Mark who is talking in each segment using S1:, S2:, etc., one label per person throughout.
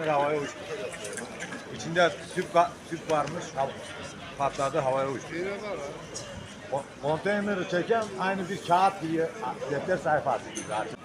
S1: konteyner havaya uçtu. İçinde tüp, tüp varmış, patladı havaya uçtu. Ko- Konteyneri çeken aynı bir kağıt gibi defter sayfası gibi zaten.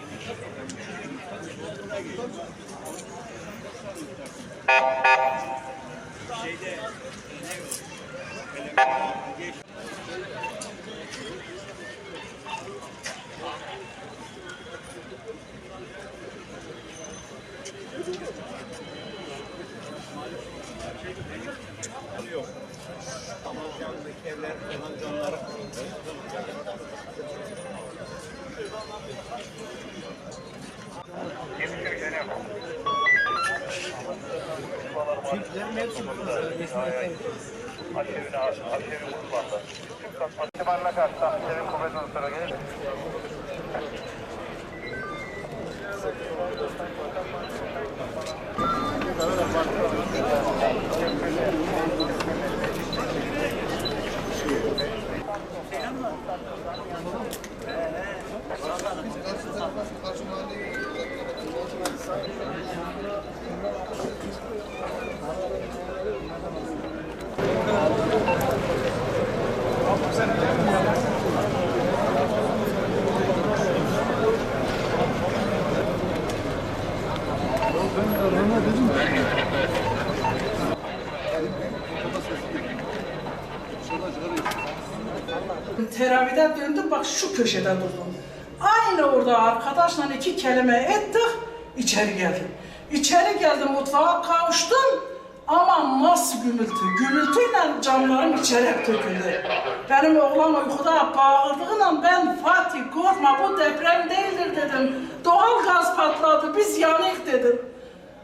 S1: yok. Ama yandaki
S2: evler falan canları Türklerin hepsi Aşevine, aşevine kurbanlar. Tüm katman. Kibarına karşı aşevin kuvvet uluslara gelir. Thank you. Thank you.
S3: Teravide döndüm bak şu köşede durdum. Aynı orada arkadaşla iki kelime ettik, içeri geldim. İçeri geldim mutfağa kavuştum ama nasıl gürültü, gürültüyle camlarım içeri döküldü. Benim oğlan uykuda bağırdığıyla ben Fatih korkma bu deprem değildir dedim. Doğal gaz patladı biz yanık dedim.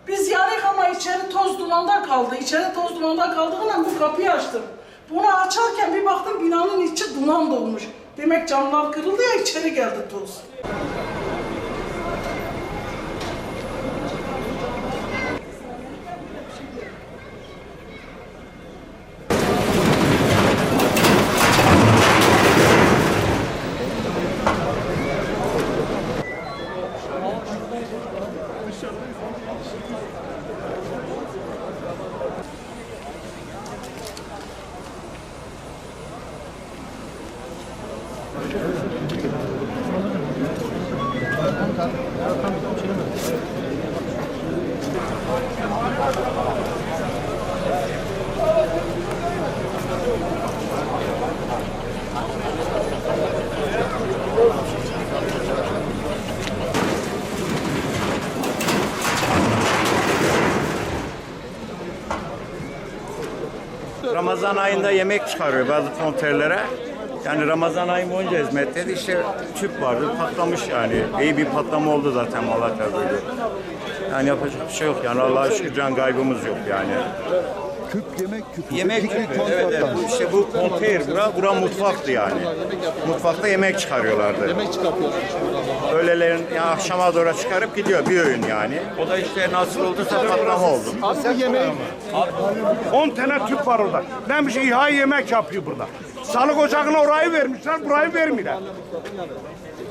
S3: Biz yanık ama içeri toz dumanda kaldı. İçeri toz dumanda kaldığıyla bu kapıyı açtım. Bunu açarken bir baktım binanın duman dolmuş. Demek camlar kırıldı ya içeri geldi toz.
S2: Ramazan ayında yemek çıkarıyor bazı konterlere. Yani Ramazan ayı boyunca hizmetteydi. İşte tüp vardı, patlamış yani. İyi bir patlama oldu zaten Malatya'da. Yani yapacak bir şey yok yani Allah'a şükür can kaybımız yok yani.
S1: Küp yemek küpü. Yemek tüpü, evet,
S2: evet. Bu işte bu konteyner, bura, bura mutfaktı yani. Mutfakta yemek çıkarıyorlardı. Yemek çıkartıyorlar. Öğlelerin ya akşama doğru çıkarıp gidiyor bir öğün yani. O da işte nasıl olduysa patlama oldu.
S4: Abi
S1: bu yemeği
S5: 10 tane tüp var orada. Ben bir şey İHA yemek yapıyor burada. Sağlık ocağına orayı vermişler, burayı vermiyorlar.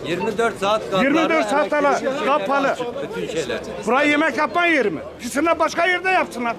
S4: 24 saat katları 24 saat
S5: elektrik
S4: kapalı. Bütün
S2: şeyler.
S5: Burayı yemek yapma yeri mi? Gitsinler başka yerde yapsınlar.